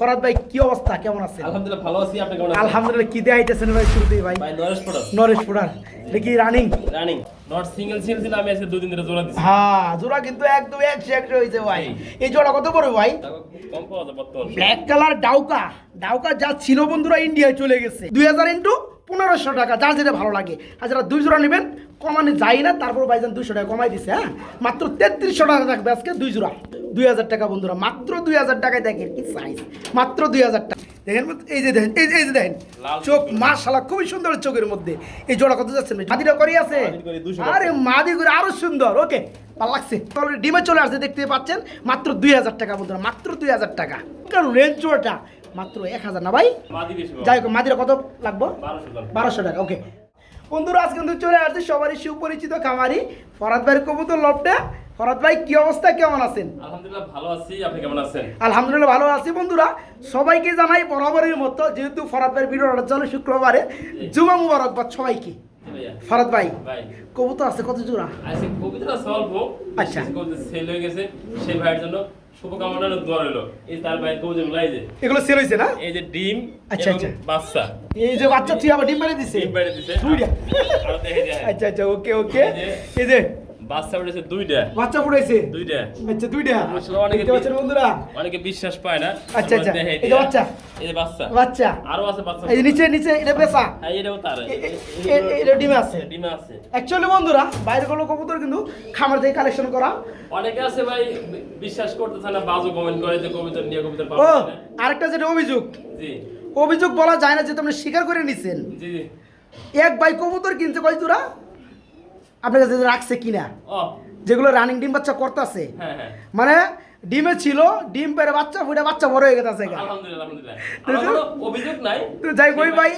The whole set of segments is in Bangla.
ফরাদ ভাই কি অবস্থা? কেমন আছেন? আলহামদুলিল্লাহ ভালো আছি আপনি কেমন আছেন? আলহামদুলিল্লাহ কি দিয়ে আইতেছেন ভাই শুরুতেই ভাই? ভাই নরেশ পড়ো নরেশ পুরার এটা কি রানিং রানিং নট সিঙ্গেল সিল ছিল আমি আজকে দুই দিন ধরে জোড়া দিছি। হ্যাঁ জোড়া কিন্তু একদম একশো একশো হয়েছে ভাই। এই জোড়া কত পড়বে ভাই? কম পাওয়া যায় বর্তমান। ব্ল্যাক কালার ডাউকা ডাউকা যা ছিল বন্ধুরা ইন্ডিয়ায় চলে গেছে। দুই হাজার ইন্টু পনেরোশো টাকা যার যেটা ভালো লাগে। আর যারা দুই জোড়া নেবেন কমানো যায় না তারপর ভাইজান দুইশো টাকা কমাই দিছে হ্যাঁ? মাত্র তেত্রিশশো টাকা থাকবে আজকে দুই জোড়া। দুই হাজার টাকা বন্ধুরা মাত্র দুই হাজার টাকায় দেখেন কি সাইজ মাত্র দুই হাজার টাকা। দেখেন এই যে দেখেন এই যে- এই যে দেখেন। চোখ। মাশাল্লাহ খুবই সুন্দর চোখের মধ্যে। এই জোড়া কত যাচ্ছে মাদিটা করি আছে? মাদির করি 200 টাকা। আরে মাদি করে আরও সুন্দর। ওকে ভালো লাগছে। অলরেডি ডিমে চলে আসছে দেখতে পাচ্ছেন। মাত্র দুই হাজার টাকা বন্ধুরা মাত্র দুই হাজার টাকা। কারণ রেঞ্জ জোড়াটা মাত্র এক হাজার না ভাই? যাই হোক মাদিরা কত লাগবো? 1200 টাকা বারোশো টাকা ওকে। বন্ধুরা আজকে কিন্তু চলে আসছে সবারই সুপরিচিত খামারি ফরাদ ভাইয়ের কবুতর লপটা ফরাদ ভাই কি অবস্থা? কেমন আছেন? আলহামদুলিল্লাহ ভালো আছি। আপনি কেমন আছেন? আলহামদুলিল্লাহ ভালো আছি বন্ধুরা। সবাইকে জানাই বরাবরের মতো যেহেতু ফরাদ ভাইয়ের ভিডিওটা চলে শুক্রবারে জুমা মুবারকবাদ সবাইকে। ফরাদ ভাই কবুতর আছে কত জোড়া? আজকে কবিতা স্বল্প আচ্ছা। সেল হয়ে গেছে সেই ভাইয়ের জন্য। শুভকামনা দোয়া রইল। এই তার ভাই কবিতা গুলাই যে। এগুলো সেল হয়েছে না? এই যে ডিম আচ্ছা, আচ্ছা। বাচ্চা। এই যে বাচ্চা তুই আবার ডিম মেরে দিছে ডিম বেড়ে দিছে। দুইটা আচ্ছা আচ্ছা ওকে ওকে। এই যে বাচ্চা উঠেছে দুইটা। বাচ্চা ফুটাইছে দুইটা। আচ্ছা দুইটা। অনেকে পাচ্ছেন বন্ধুরা? অনেকে বিশ্বাস পায় না। আচ্ছা, আচ্ছা। এই বাচ্চা। এই বাচ্চা। বাচ্চা। আরও আছে বাচ্চা। এই নিচে নিচে এটা পেশা হ্যাঁ এটাও তার। এটা ডিমে আছে। ডিমে আছে। অ্যাকচুয়ালি বন্ধুরা বাইরেরগুলো কবুতর কিন্তু খামার থেকে কালেকশন করা। অনেকে আছে ভাই বিশ্বাস করতেছে না বাজু কমেন্ট করে যে কবিতা নিয়ে কবিতা পাবো না। আরেকটা যেটা অভিযোগ। জি। অভিযোগ বলা যায় না যে তোমরা স্বীকার করে নিছেন। জি। জি এক বাই কবুতর কিনছে কয় জোড়া? আপনার কাছে রাখছে কিনা? যেগুলো রানিং ডিম বাচ্চা করতেছে। হ্যাঁ হ্যাঁ। মানে ডিমে ছিল ডিম পেরে বাচ্চা ফুটে বাচ্চা বড় হয়ে গেছে অভিযোগ নাই। তো যাই কই ভাই।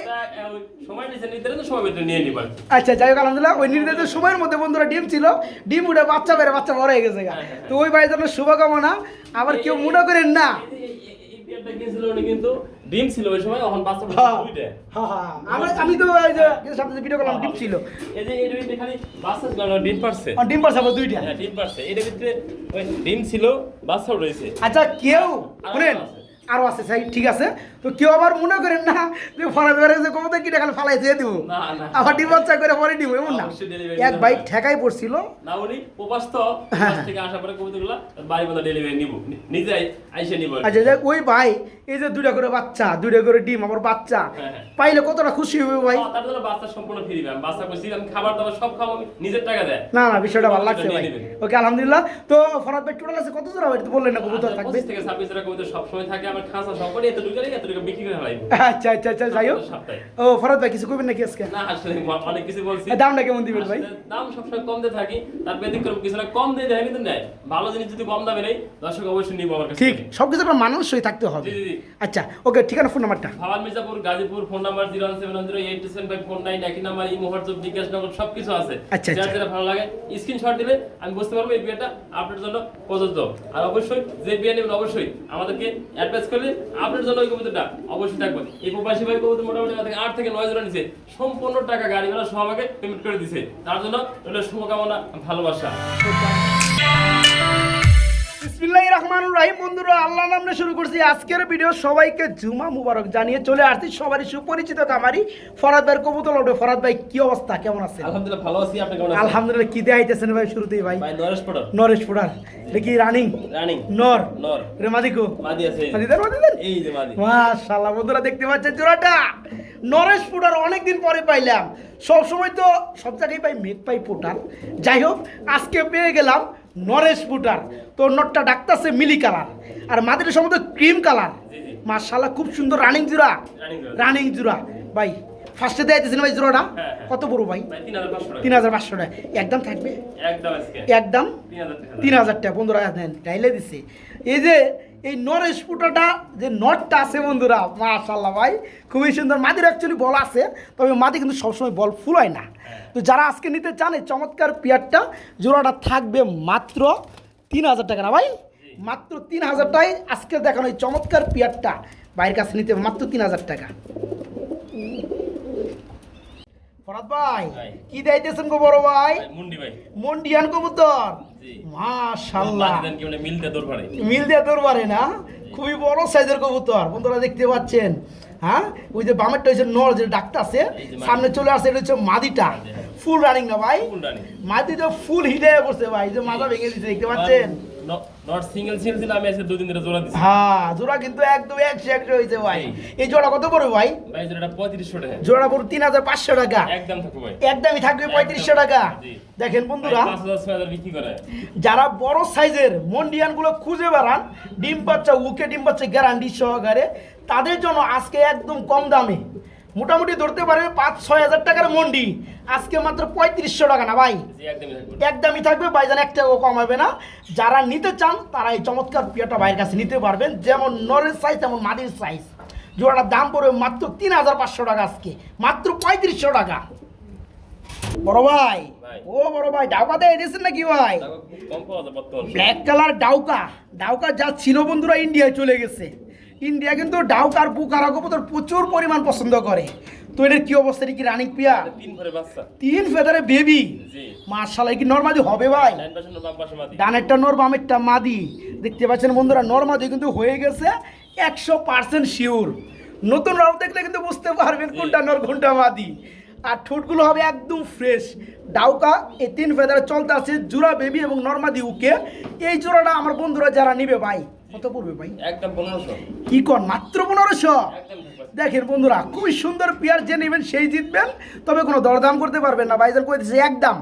সময় সময় নিয়ে নিবার আচ্ছা যাই হোক আলহামদুলিল্লাহ ওই নির্ধারিত সময়ের মধ্যে বন্ধুরা ডিম ছিল ডিম উঠে বাচ্চা বেড়ে বাচ্চা বড় হয়ে গেছে গা। হ্যাঁ, তো ওই ভাই জন্য শুভকামনা। আবার কেউ মনে করেন না। কিনছিল কিন্তু ডিম ছিল ওই সময় এখন বাচ্চা হ্যাঁ, দুইটা। হ্যাঁ, হ্যাঁ। আমি- তো এই যে সামনে ভিডিও করলাম ডিম ছিল। এই যে এর ভিতরে খালি বাচ্চা ছিল ডিম পারছে। ডিম পারছে আবার দুইটা। হ্যাঁ ডিম পারছে। এর ভিতরে ওই ডিম ছিল বাচ্চাও রয়েছে। আচ্ছা কেউ শুনেন আরও আছে সাই ঠিক আছে। তো কেউ আবার মনে করেন না যে ফরাদ বেড়ে যে কমতে কিনে খালি ফালাই দিয়ে দিব? না না। আবার ডিম বাচ্চা করে পরে দিব এমন না। এক বাইক ঠেকাই পড়ছিল। না উনি প্রবাস তো। থেকে আসার পরে কবিতাগুলো বাড়ি মতো ডেলিভারি নিব। নিজে আইসে নিব আচ্ছা দেখ ওই ভাই এই যে দুইটা করে বাচ্চা দুইটা করে ডিম আবার বাচ্চা হ্যাঁ, হ্যাঁ। পাইলে কতটা খুশি হবে ভাই? তার জন্য বাচ্চা সম্পূর্ণ ফ্রি আমি বাচ্চা করছি আমি খাবার দাবার সব খাব নিজের টাকা দেয়। না না বিষয়টা ভালো লাগছে ভাই। ওকে আলহামদুলিল্লাহ। তো ফরাদ ভাই টোটাল আছে কত জোড়া ভাই বললেন না কবুতর থাকবে? পঁচিশ থেকে ছাব্বিশ টাকা কবিতা সবসময় থাকে আমার এত এত বিক্রি করে আচ্ছা আচ্ছা আচ্ছা যাই হোক। ও ফরাদ ভাই কিছু করবেন নাকি আজকে? না আসলে অনেক কিছু বলছি। দামটা কেমন দিবেন ভাই? দাম সবসময় কম দিয়ে থাকি তার ব্যতিক্রম কিছু না কম দিয়ে দেয় কিন্তু নেয়। ভালো জিনিস যদি কম দামে নেই দর্শক অবশ্যই নিব আমার কাছে ঠিক সব কিছু আপনার মানুষই থাকতে হবে। জি জি জি। আচ্ছা ওকে ঠিকানা ফোন নাম্বারটা? ভাবান Mirzapur Gazipur phone number zero one seven zero eight seven five four nine একই number imo WhatsApp bKash Nagad সব কিছু আছে। আচ্ছা, যার। যেটা ভালো লাগে স্ক্রিনশট দিলে আমি বুঝতে পারব এই বিয়েটা আপনার জন্য প্রযোজ্য। আর অবশ্যই যে বিয়ে নেবেন অবশ্যই আমাদেরকে অ্যাডভাইস করলে আপনার জন্য ওই কবিতাটা অবশ্যই থাকবে। এই প্রবাসী ভাই কবিতা মোটামুটি আমাদের আট থেকে নয় জোড়া নিছে। সম্পূর্ণ টাকা গাড়ি ভাড়া সহ আমাকে পেমেন্ট করে দিছে। তার জন্য শুভকামনা, ভালোবাসা। রহিম। বন্ধুরা আল্লাহ নামে শুরু করছি আজকের ভিডিও সবাইকে জুমা মুবারক জানিয়ে চলে আসছি। সবারই সুপরিচিত কামারি ফরাদ ভাইয়ের ওঠে ফরাদ ভাই কি অবস্থা? কেমন আছেন? আলহামদুলিল্লাহ ভালো আছি। আপনি কেমন আলহামদুলিল্লাহ কি দিয়ে ভাই শুরুতেই ভাই। ভাই নরেশ পড়ো নরেশ ফুডার এটা কি রানিং। রানিং। নর। নর। রে মাদিকো মাদি আছে। এই যে। মাদিদার মাদিদার এই যে মাদি। মাশাআল্লাহ বন্ধুরা দেখতে পাচ্ছেন জোড়াটা? নরেশ অনেকদিন পরে পাইলাম। সব সময় তো সব জায়গায় পাই মেঘ পাই ফুটার যাই হোক আজকে পেয়ে গেলাম নরেশ ফুটার তো নটটা ডাকতেছে মিলি কালার। আর মাদিটা সম্ভবত ক্রিম কালার। মার্শাল্লাহ খুব সুন্দর রানিং জুরা। রানিং জুরা। ভাই ফার্স্টে দেয় ভাই জোড়াটা। কত বড় ভাই? তিন হাজার পাঁচশো টাকা। একদম থাকবে? একদম তিন হাজার টাকা। বন্ধুরা দেন ডাইলে দিছে। এই যে এই নরেশ ফুটাটা যে নটটা আছে বন্ধুরা মাশাল্লাহ ভাই খুবই সুন্দর। মাদির অ্যাকচুয়ালি বল আছে তবে মাদি কিন্তু সবসময় বল ফুলায় না। তো যারা আজকে নিতে চান এই চমৎকার পেয়ারটা জোড়াটা থাকবে মাত্র তিন হাজার টাকা না ভাই? মাত্র তিন হাজারটাই আজকে দেখানো এই চমৎকার পেয়ারটা বাইরের কাছে নিতে হবে মাত্র তিন হাজার টাকা। ফরাদ ভাই। কি দিতেছেন গো বড় ভাই? মুন্ডি ভাই। মন্ডিয়ান কবুতর। দেন মানে মিলতে মিল দিয়ে দরবারে না? খুবই বড় সাইজের কবুতর বন্ধুরা দেখতে পাচ্ছেন। হ্যাঁ? ওই যে বামেরটা হচ্ছে নর যে ডাকটা আছে। সামনে চলে আসছে এটা হচ্ছে মাদিটা। ফুল রানিং না ভাই? ফুল রানিং মাদি তো ফুল হিটে পড়ছে ভাই যে মাথা ভেঙে দিচ্ছে দেখতে পাচ্ছেন? নট সিঙ্গেল সিঙ্গেল ছিল আমি আজকে দুদিন ধরে জোড়া দিচ্ছি হ্যাঁ জোড়া কিন্তু একদম ভাই। এই। জোড়া কত পড়বে ভাই? ভাই জোড়াটা পঁয়ত্রিশশো টাকা। জোড়া পড়বে তিন হাজার পাঁচশো টাকা। একদম থাকবে ভাই। একদমই থাকবে পঁয়ত্রিশশো টাকা। দেখেন বন্ধুরা। বিক্রি করে। যারা বড় সাইজের মন্ডিয়ানগুলো খুঁজে বেড়ান ডিম বাচ্চা উকে ডিম বাচ্চা গ্যারান্টি সহকারে তাদের জন্য আজকে একদম কম দামে মোটামুটি ধরতে পারে পাঁচ ছয় হাজার টাকার মন্ডি। আজকে মাত্র পঁয়ত্রিশশো টাকা না ভাই? একদমই থাকবে। থাকবে বাইজান এক টাকাও কমাবে না। যারা নিতে চান তারা এই চমৎকার পিয়াটা ভাইয়ের কাছে নিতে পারবেন। যেমন নরের সাইজ তেমন মাটির সাইজ জোড়াটার দাম পড়বে মাত্র তিন হাজার পাঁচশো টাকা আজকে। মাত্র পঁয়ত্রিশশো টাকা। বড় ভাই। ভাই। ও বড় ভাই ডাউকা দিয়ে দিয়েছেন নাকি ভাই? Black colour ডাউকা। ডাউকা যা ছিল বন্ধুরা ইন্ডিয়ায় চলে গেছে। ইন্ডিয়া কিন্তু ডাউকার বুকারা কবুতর প্রচুর পরিমাণ পছন্দ করে। তো এটার কি অবস্থা? কি রানিং পিয়া তিন ভরে বাচ্চা। তিন ফেদারে বেবি জি। মার্শাল্লাহ কি নর্মাদি হবে ভাই? ডানেরটা নর বামেরটা মাদি। দেখতে পাচ্ছেন বন্ধুরা নর মাদি কিন্তু হয়ে গেছে একশো পার্সেন্ট শিওর নতুন রাউন্ড দেখলে কিন্তু বুঝতে পারবেন কোনটা নর কোনটা মাদি। আর ঠোঁটগুলো হবে একদম ফ্রেশ ডাউকা এই তিন ফেদারে চলতে আছে জোড়া বেবি এবং নর্মাদি উকে। এই জোড়াটা আমার বন্ধুরা যারা নিবে ভাই কত পড়বে ভাই? একদম পনেরোশো। কি কন মাত্র পনেরোশো? দেখেন বন্ধুরা খুবই সুন্দর পেয়ার যে নেবেন সেই জিতবেন তবে কোনো দরদাম করতে পারবেন না। বাইজার করে দিচ্ছে একদম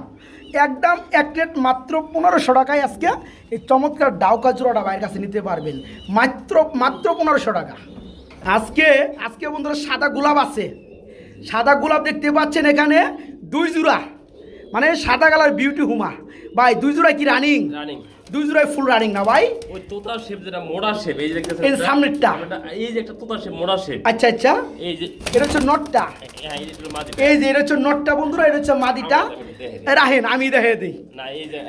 একদম এক রেট মাত্র পনেরোশো টাকায় আজকে এই চমৎকার ডাউকা জোড়াটা বাইরের কাছে নিতে পারবেন। মাত্র মাত্র পনেরোশো টাকা। আজকে আজকে বন্ধুরা সাদা গোলাপ আছে। সাদা গোলাপ দেখতে পাচ্ছেন এখানে দুই জোড়া। মানে সাদা কালার বিউটি হুমা। ভাই দুই জোড়া কি রানিং? রানিং। দুই জোড়ায় ফুল রানিং না ভাই? ওই শেপ যেটা মোড়া শেপ এই যে এই সামনেরটা। এই যে একটা শেপ মোড়া শেপ আচ্ছা আচ্ছা। এই যে এটা হচ্ছে নটটা হ্যাঁ এই যে এটা হচ্ছে নটটা বন্ধুরা এটা হচ্ছে মাদিটা। রাহেন আমি দেখে দিই। না এই যে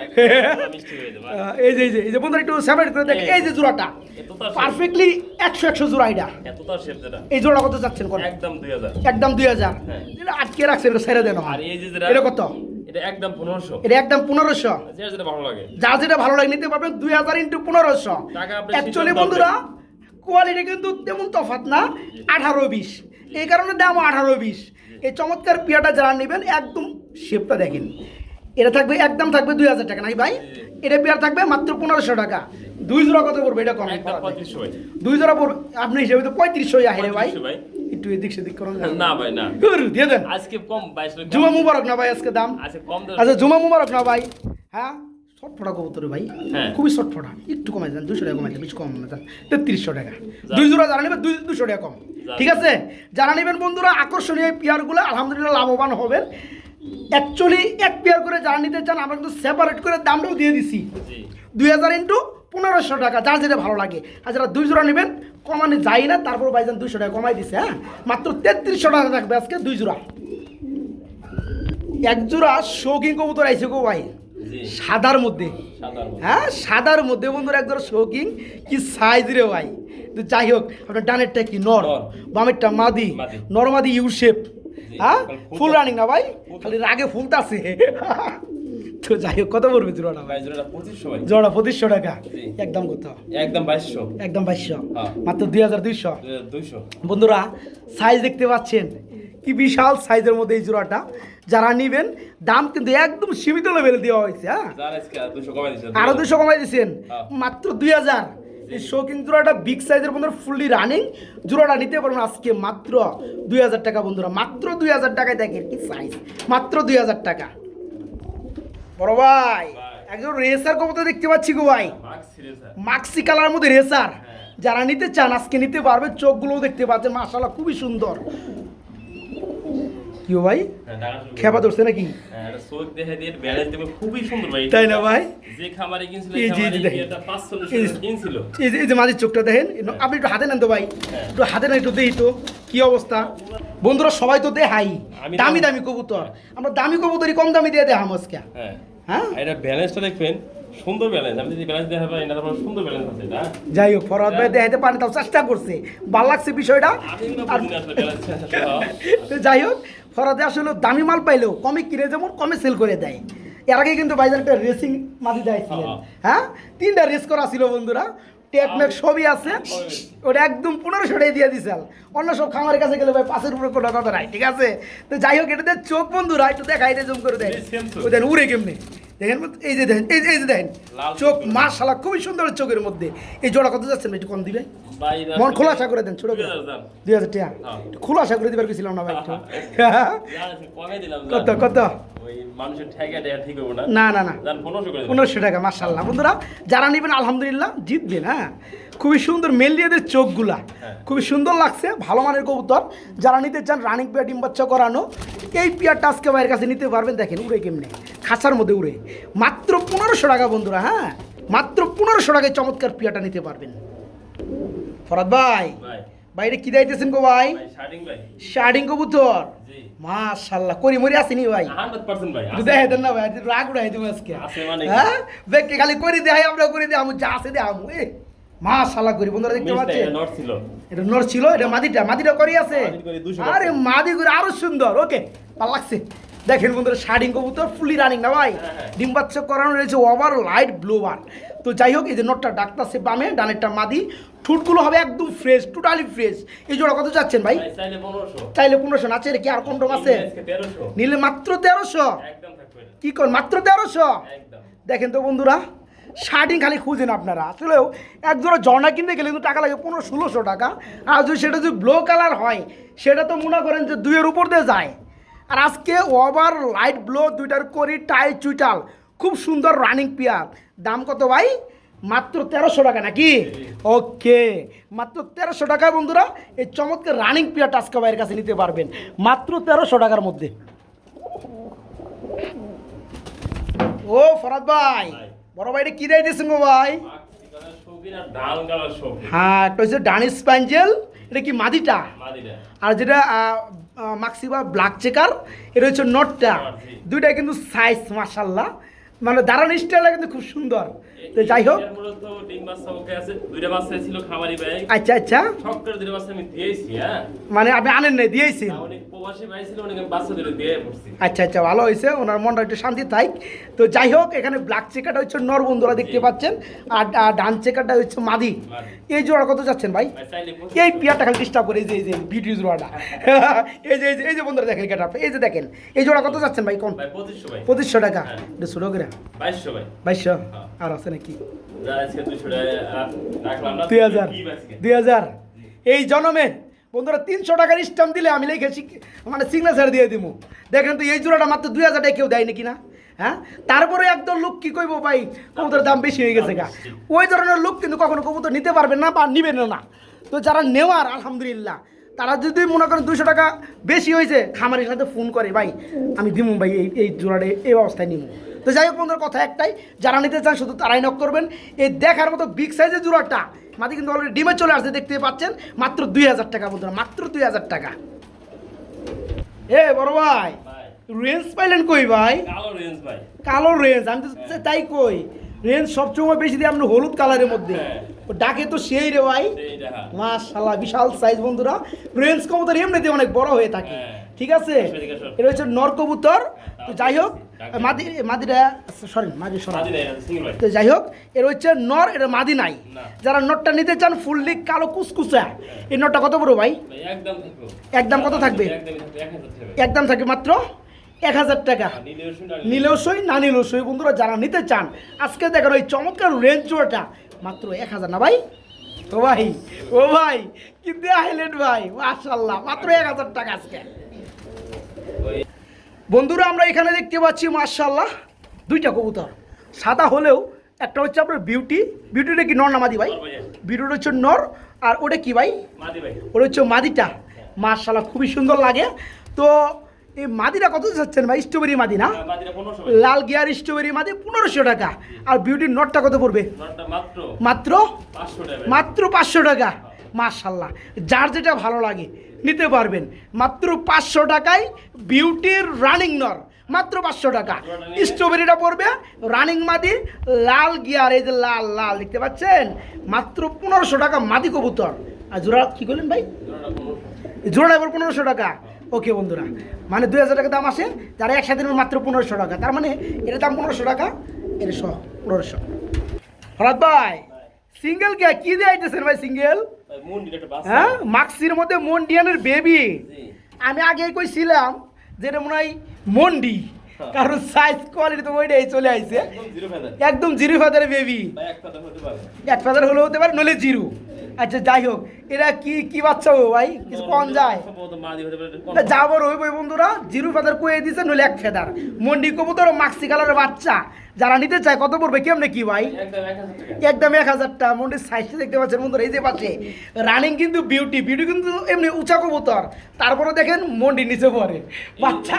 হয়ে এই যে এই যে বন্ধুরা একটু সেপারেট করে দেখে এই যে জোড়াটা পারফেক্টলি একশো একশো জোড়া এটা। যেটা। এই জোড়া কত যাচ্ছেন কোন? একদম দুই হাজার। একদম দুই হাজার। হ্যাঁ। আটকে রাখছেন এটা ছেড়ে দেন আর এই যে এটা কত? এটা একদম পনেরোশো। এটা একদম পনেরোশো। যেটা যেটা ভালো লাগে। যা যেটা ভালো লাগে নিতে পারবেন দুই হাজার ইন্টু পনেরোশো। টাকা আপনি অ্যাকচুয়ালি বন্ধুরা কোয়ালিটি কিন্তু তেমন তফাৎ না আঠারো বিশ। এই কারণে দাম আঠারো বিশ। এই চমৎকার পিয়াটা যারা নেবেন একদম শেপটা দেখেন। এটা থাকবে একদম থাকবে দুই হাজার টাকা। নাই ভাই? এটা পেয়ার থাকবে মাত্র পনেরোশো টাকা। দুই জোড়া কত পড়বে এটা কম দুই জোড়া পড়বে আপনি হিসেবে তো পঁয়ত্রিশশো আহে রে ভাই। 3500 ভাই। একটু এদিক সেদিক করুন না ভাই না। দিয়ে দেন। আজকে কম বাইশ জুমা মুবারক না ভাই আজকে দাম? আজকে কম আচ্ছা জুমা মুবারক না ভাই? হ্যাঁ? শর্ট ফোটা কবুতর ভাই। হ্যাঁ। খুবই শর্ট ফোটা একটু কমাই দেন দুশো টাকা কমাই দেন বেশি কম দেন। তেত্রিশশো টাকা। দুই জোড়া যারা নেবেন দুই দুশো টাকা কম। ঠিক আছে? যারা নেবেন বন্ধুরা আকর্ষণীয় এই পেয়ারগুলো। আলহামদুলিল্লাহ লাভবান হবেন। অ্যাকচুয়ালি এক পেয়ার করে যারা নিতে চান আমরা কিন্তু সেপারেট করে দামটাও দিয়ে দিছি। জি। দুই হাজার ইন্টু পনেরোশো টাকা যার যেটা ভালো লাগে। আর যারা দুই জোড়া নেবেন কমানো যায় না তারপর বাইজান দুইশো টাকা কমাই দিছে হ্যাঁ? মাত্র তেত্রিশশো টাকা থাকবে আজকে দুই জোড়া। এক জোড়া শৌখিন কবুতর আইছে গো ভাই। সাদার মধ্যে। হ্যাঁ সাদার মধ্যে বন্ধুরা এক জোড়া শৌখিন কি সাইজ রে ভাই। তো যাই হোক আপনার ডানেরটা কি নর? নর। বামেরটা মাদি। মাদি। নরমাদি ইউ শেপ হ্যাঁ? ফুল ফুল রানিং না ভাই? খালি রাগে ফুলতাছে। তো যাই হোক কত পড়বে জোড়াটা ভাই? জোড়াটা পঁচিশশো ভাই। জোড়া পঁচিশশো টাকা। একদম কত? একদম বাইশশো। একদম বাইশশো। হ্যাঁ। মাত্র দুই হাজার দুইশো। দুইশো। বন্ধুরা সাইজ দেখতে পাচ্ছেন? কি বিশাল সাইজের মধ্যে এই জোড়াটা। যারা নিবেন দাম কিন্তু একদম সীমিত লেভেলে দেওয়া হয়েছে হ্যাঁ? আরও দুশো কমাই দিচ্ছেন হ্যাঁ। মাত্র দুই হাজার। এই শৌখিন জোড়াটা বিগ সাইজের বন্ধুরা ফুললি রানিং জোড়াটা নিতে পারবেন আজকে মাত্র দুই হাজার টাকা বন্ধুরা। মাত্র দুই হাজার টাকায় দেখেন কি সাইজ মাত্র দুই হাজার টাকা। বড় ভাই। একজন রেসার কবুতর দেখতে পাচ্ছি গো ভাই। মাক্সি কালার মধ্যে রেসার হ্যাঁ। যারা নিতে চান আজকে নিতে পারবে চোখগুলোও দেখতে পাচ্ছেন মাশাল্লাহ খুবই সুন্দর। কি ভাই? খেপা ধরছে নাকি? হ্যাঁ তাই না ভাই? যে এই যে, মাঝের চোখটা দেখেন আপনি একটু হাতে নেন তো ভাই। হ্যাঁ। একটু হাতে নেন একটু দেখি তো। কি অবস্থা? বন্ধুরা সবাই তো দেহাই দামি দামি কবুতর। আমরা দামি কবুতরই কম দামি দিয়ে দেখাম আজকে। হ্যাঁ? এটা ব্যালেন্সটা দেখবেন সুন্দর ব্যালেন্স। আপনি যদি ব্যালেন্স দেখা এটা সুন্দর ব্যালেন্স আছে এটা। যাই হোক ফরহাদ ভাই দেখাতে পারে তাও চেষ্টা করছে। ভালো লাগছে বিষয়টা। যাই হোক ফরাদে আসলে দামি মাল পাইলেও কমে কিনে যেমন কমে সেল করে দেয়। এর আগে কিন্তু ভাইজান একটা রেসিং মাঝে যাইছিলেন হ্যাঁ। হ্যাঁ? তিনটা রেস করা ছিল বন্ধুরা। টেকমেক সবই আছে। ওটা একদম পনেরোশো টাকা দিয়ে দিছাল অন্য সব খামারের কাছে গেলে ভাই পাশের উপরে কোনো কথা নাই ঠিক আছে? তো যাই হোক এটা চোখ বন্ধুরা একটু দেখাই রে জুম করে দেয় ওদের উড়ে কেমনি? দেখেন এই যে দেখেন এই যে- দেখেন চোখ। মাশাল্লাহ খুবই সুন্দর চোখের মধ্যে। এই জোড়া কত যাচ্ছেন? একটু কম দিবে মন খোলাসা করে দেন ছোট করে। দুই হাজার। টাকা। হ্যাঁ। খোলাসা করে দিবার গেছিলাম না ভাই একটু। জান, কত কত? হবে না। না না পনেরোশো টাকা মার্শাল্লাহ বন্ধুরা যারা নেবেন আলহামদুলিল্লাহ জিতবেন হ্যাঁ। খুবই সুন্দর মেলিয়াদের চোখগুলা। হ্যাঁ। খুবই সুন্দর লাগছে ভালো মানের কবুতর। যারা নিতে চান রানিং পেয়ার ডিম বাচ্চা করানো এই পেয়ারটা আজকে ভাইয়ের কাছে নিতে পারবেন। দেখেন উড়ে কেমনে। খাঁচার মধ্যে উড়ে। মাত্র পনেরোশো টাকা বন্ধুরা হ্যাঁ? মাত্র পনেরোশো টাকায় চমৎকার পেয়ারটা নিতে পারবেন। ফরাদ ভাই। বাইরে কি দাইতেছেন গো ভাই? শার্টিং কবুতর? মাশাল্লাহ করি মরি আসেনি ভাই? দেখাই দেন না ভাই রাগ উড়াই দেবো আজকে। মানে হ্যাঁ? দেখে খালি করে দেখাই আমরা করে দেয় আমি যা আছে দে আমু এ মাশাল্লাহ করি বন্ধুরা দেখতে পাচ্ছেন? ছিল। এটা নর ছিল এটা মাদিটা মাদিটা করি আছে? মাদির করি 200 আরে মাদি করে আরও সুন্দর ওকে ভালো লাগছে। দেখেন বন্ধুরা শার্টিং কবুতর ফুলি রানিং না ভাই? হ্যাঁ, হ্যাঁ। ডিম বাচ্চা করানো রয়েছে ওভার লাইট ব্লোবার তো যাই হোক এই যে নটটা ডাক্তারছে বামে ডানেরটা মাদি। ঠুটগুলো হবে একদম ফ্রেশ টোটালি ফ্রেশ এই জোড়া কত যাচ্ছেন ভাই? চাইলে পনেরোশো। আছে কি আর কম টম আছে? নিলে মাত্র তেরোশো। কি কর মাত্র তেরোশো? দেখেন তো বন্ধুরা শার্টিং খালি খুঁজেন আপনারা। আসলেও এক জোড়া ঝর্ণা কিনতে গেলে কিন্তু টাকা লাগে পনেরো, ষোলোশো টাকা। আর যদি সেটা যদি ব্লু কালার হয়, সেটা তো মনে করেন যে দুইয়ের উপর দিয়ে যায়। আর আজকে ওভার লাইট ব্লো, দুইটার করি টাই চুইটাল। খুব সুন্দর রানিং পেয়ার। দাম কত ভাই? মাত্র তেরোশো টাকা নাকি? ওকে, মাত্র তেরোশো টাকায় বন্ধুরা। এই চমৎকার রানিং পেয়ারটা আজকে ভাইয়ের কাছে নিতে পারবেন। মাত্র তেরোশো টাকার মধ্যে। ও ফরাদ ভাই। বড় ভাইটা কি দেয় দিয়েছেন গো ভাই? মাক্সি হ্যাঁ একটা হচ্ছে ডানিস স্প্যাঞ্জেল এটা কি মাদিটা? আর যেটা মাক্সিবা ব্ল্যাক চেকার এটা হচ্ছে নটটা দুইটা কিন্তু সাইজ মাশাল্লাহ মানে দাঁড়ানো স্টাইলটা কিন্তু খুব সুন্দর। তো যাই হোক। আচ্ছা আচ্ছা। দিয়েছি হ্যাঁ। মানে আপনি আনেন নাই দিয়েছেন? অনেক প্রবাসী ভাই ছিল অনেক বাচ্চা দুটো দিয়ে পড়ছি। আচ্ছা আচ্ছা ভালো হয়েছে ওনার মনটা একটু শান্তি থাক তো যাই হোক এখানে ব্ল্যাক চেকারটা হচ্ছে নর বন্ধুরা দেখতে পাচ্ছেন আর ডান চেকারটা হচ্ছে মাদি। এই জোড়া কত যাচ্ছেন ভাই? এই পিয়ারটা খালি ডিস্টার্ব করে এই যে এই যে ভিডিও জোড়াটা। এই যে এই যে এই যে বন্ধুরা দেখেন এই যে দেখেন এই জোড়া কত যাচ্ছেন ভাই কোন? পঁচিশশো টাকা। হ্যাঁ। এটা করে। বাইশশো ভাই। বাইশশো? হ্যাঁ। আর আছে নাকি? দুই হাজার। দুই হাজার। এই জনমে বন্ধুরা তিনশো টাকার স্ট্যাম্প দিলে আমি লিখে মানে সিগনেচার দিয়ে দিব দেখেন তো এই জোড়াটা মাত্র দুই হাজার টাকা কেউ দেয় নাকি না হ্যাঁ? তারপরে একদম লোক কি কইবো ভাই? কবুতরের দাম বেশি হয়ে গেছে গা। ওই ধরনের লোক কিন্তু কখনো কবুতর নিতে পারবেন না বা নিবেন না। তো যারা নেওয়ার আলহামদুলিল্লাহ তারা যদি মনে করেন দুশো টাকা বেশি হয়েছে খামারের সাথে ফোন করে ভাই আমি দিমু ভাই এই এই জোড়াটা এই অবস্থায় নিমু। তো যাই হোক বন্ধুর কথা একটাই যারা নিতে চান শুধু তারাই নক করবেন। এই দেখার মতো বিগ সাইজের জোড়াটা মাটি কিন্তু অলরেডি ডিমে চলে আসছে দেখতে পাচ্ছেন মাত্র দুই হাজার টাকা বন্ধুরা মাত্র দুই হাজার টাকা। এ বড় ভাই রেঞ্জ পাইলেন কই ভাই? কালো রেঞ্জ ভাই। কালো রেঞ্জ আমি তো তাই কই রেঞ্জ সবসময় বেশি দিয়ে আমরা হলুদ কালারের মধ্যে। হ্যাঁ। ডাকে তো সেই রে ভাই। হ্যাঁ। মাশাল্লাহ বিশাল সাইজ বন্ধুরা। রেঞ্জ কবুতর এমনিতে অনেক বড় হয়ে থাকে। হ্যাঁ। ঠিক আছে? এটা হচ্ছে নর কবুতর। তো যাই হোক। মাদি মাদিরা সরি মাদি তো যাই হোক এর হচ্ছে নর এটা মাদি নাই। যারা নটটা নিতে চান ফুললি কালো কুসকুসা। এই নটটা কত বড় ভাই? একদম কত থাকবে? একদম থাকবে মাত্র এক হাজার টাকা। নিলেও সই না নিলেও সই। বন্ধুরা যারা নিতে চান আজকে দেখেন ওই চমৎকার রেঞ্জ জোড়াটা মাত্র এক হাজার না ভাই? ও ভাই ও ভাই কি হাইলাইট ভাই মাশাল্লাহ মাত্র এক হাজার টাকা আজকে। বন্ধুরা আমরা এখানে দেখতে পাচ্ছি মাশাল্লাহ দুইটা কবুতর। সাদা হলেও একটা হচ্ছে আপনার বিউটি। বিউটিটা কি নর না মাদি ভাই? বিউটিটা হচ্ছে নর আর ওটা কি ভাই? ওটা হচ্ছে মাদিটা। মাশাল্লাহ খুবই সুন্দর লাগে। তো এই মাদিটা কত যাচ্ছেন ভাই? স্ট্রবেরি মাদি না? হ্যাঁ, লাল গিয়ার স্ট্রবেরি মাদি পনেরোশো টাকা। আর বিউটির নটটা কত পড়বে? মাত্র। মাত্র? পাঁচশো টাকা। মাশাল্লাহ যার যেটা ভালো লাগে। নিতে পারবেন। মাত্র পাঁচশো টাকায় বিউটির রানিং নর। মাত্র পাঁচশো টাকা। স্ট্রবেরিটা পড়বে রানিং মাদি, লাল গিয়ার, এই যে লাল লাল, দেখতে পাচ্ছেন? মাত্র পনেরোশো টাকা মাদি কবুতর। আর জোড়া কি করলেন ভাই? জোড়া এবার পনেরোশো টাকা। ওকে বন্ধুরা মানে দুই হাজার টাকা দাম আসে যারা একসাথে মাত্র পনেরোশো টাকা। তার মানে এর দাম পনেরোশো টাকা, এটা সহ, পনেরোশো। হঠাৎ ভাই সিঙ্গেল কে কি দিয়ে আইতেছেন ভাই, সিঙ্গেল? হ্যাঁ? মাক্সির মধ্যে মন্ডিয়ানের বেবি আমি আগে কইছিলাম যেটা মনে হয় মন্ডি। হ্যাঁ। কারণ সাইজ কোয়ালিটি তো ওইটাই চলে আইছে। একদম জিরো ফেদার বেবি এক ফাদার হলেও হতে পারে নলে জিরো আচ্ছা যাই হোক এরা কি কি বাচ্চা ও ভাই? কিছু কম যায়? ওই বই বন্ধুরা জিরো ফেদার কয়ে দিছে নইলে এক ফেদার। মন্ডি কবুতর মাক্সি কালারের বাচ্চা। যারা নিতে চায় কত পড়বে? কেমনে কি ভাই? একদম এক হাজারটা মন্ডির সাইজটা দেখতে পাচ্ছেন বন্ধুরা এই যে পাশে। রানিং কিন্তু বিউটি বিউটি কিন্তু এমনি উঁচা কবুতর। তারপরে দেখেন মন্ডি নিচে পড়ে। বাচ্চা।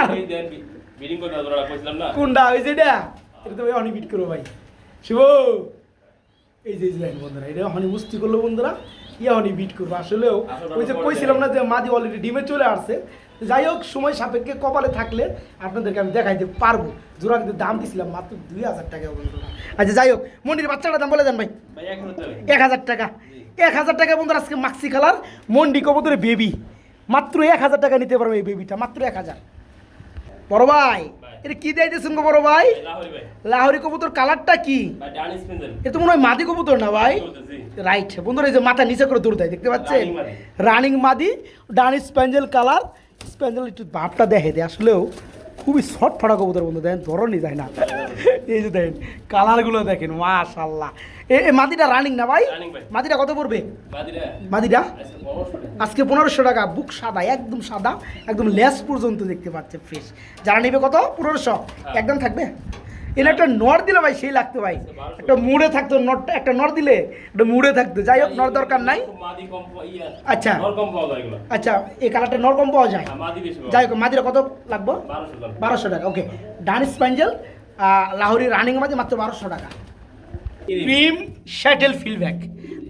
কোনটা ওই যেটা এটা তো হনি বিট করো ভাই। শিব! এই যে দেখেন বন্ধুরা এটা হনি মুস্তি করল বন্ধুরা ইয়া হনি বিট করব। আসলেও ওই যে কইছিলাম না যে মাদি অলরেডি ডিমে চলে আসছে। যাই হোক সময় সাপেক্ষে কপালে থাকলে আপনাদেরকে আমি দেখাইতে পারব। জোড়া কিন্তু দাম দিছিলাম মাত্র দুই হাজার টাকা বন্ধুরা। আচ্ছা যাই হোক মন্ডির বাচ্চাটার দাম বলে দেন ভাই। এক হাজার টাকা। এক হাজার টাকা। এক হাজার টাকা বন্ধুরা আজকে মাক্সি কালার মন্ডি কবুতরে বেবি মাত্র এক হাজার টাকা নিতে পারবে এই বেবিটা মাত্র এক হাজার। বড় ভাই। এটা কি দিয়েছেন গো বড় ভাই? লাহরি কবুতর কালারটা কি? এটা তো মনে হয় মাদি কবুতর না ভাই? রাইট বন্ধুরা এই যে মাথা নিচে করে দূর দেয় দেখতে পাচ্ছেন? রানিং মাদি ডান স্প্যাঞ্জেল কালার। স্প্যাঞ্জেল একটু ভাবটা দেখে দেয় আসলেও খুবই শর্ট ফাটা কবুতর বন্ধু দেখেন ধরনই যায় না। এই যে দেখেন কালারগুলো দেখেন মাশাল্লাহ এ এ মাদিটা রানিং না ভাই? মাটিটা মাদিটা কত পড়বে? মাটিটা মাদিটা? আজকে পনেরোশো টাকা। বুক সাদা একদম সাদা একদম লেস পর্যন্ত দেখতে পাচ্ছে ফ্রেশ যারা নেবে কত? পনেরোশো। একদম থাকবে? এর একটা নর দিলে ভাই সেই লাগতো ভাই। একটা মুড়ে থাকতো নরটা একটা নর দিলে একটা মুড়ে থাকতো। যাই হোক নর দরকার নাই। আচ্ছা। আচ্ছা এই কালারটা নর কম পাওয়া যায়? যাই হোক মাদিরা কত লাগবো? বারোশো টাকা ওকে ডান স্প্যাঞ্জেল লাহোরি রানিং মাঝে মাত্র বারোশো টাকা। ক্রিম শ্যাটেল ফিলব্যাক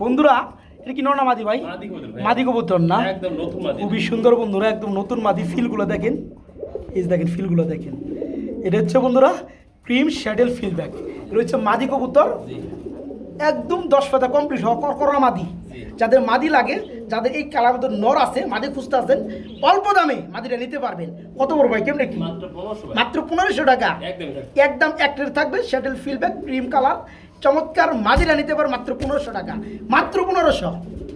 বন্ধুরা এটা কি নর মাদি ভাই? মাদি কবুতর। না? একদম নতুন মাদি। খুবই সুন্দর বন্ধুরা একদম নতুন মাদি। ফিলগুলো দেখেন। এই দেখেন ফিলগুলো দেখেন। এটা হচ্ছে বন্ধুরা ক্রিম শ্যাডেল ফিলব্যাক এটা হচ্ছে মাদি কবুতর। একদম দশ পাতা কমপ্লিট হওয়া করকরা মাদি। যাদের মাদি লাগে যাদের এই কালার মধ্যে নর আছে মাদি খুঁজতে আছেন অল্প দামে মাদিটা নিতে পারবেন। কত বড় ভাই কেমনে কি? মাত্র পনেরোশো টাকা। একদম একটের থাকবে শ্যাটেল ফিলব্যাক ক্রিম কালার চমৎকার মাদিরা নিতে পারে মাত্র পনেরোশো টাকা। মাত্র পনেরোশো।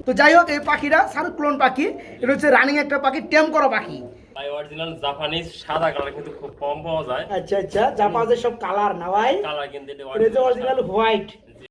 তো যাই হোক এই পাখিটা সারুক্লোন পাখি। এটা হচ্ছে রানিং একটা পাখি ট্যাম করা পাখি। ভাই অরিজিনাল জাপানিজ সাদা কালার কিন্তু খুব কম পাওয়া যায়। আচ্ছা আচ্ছা জাপানের সব কালার না ভাই? কালার কিন্তু এটা অরিজিনাল হোয়াইট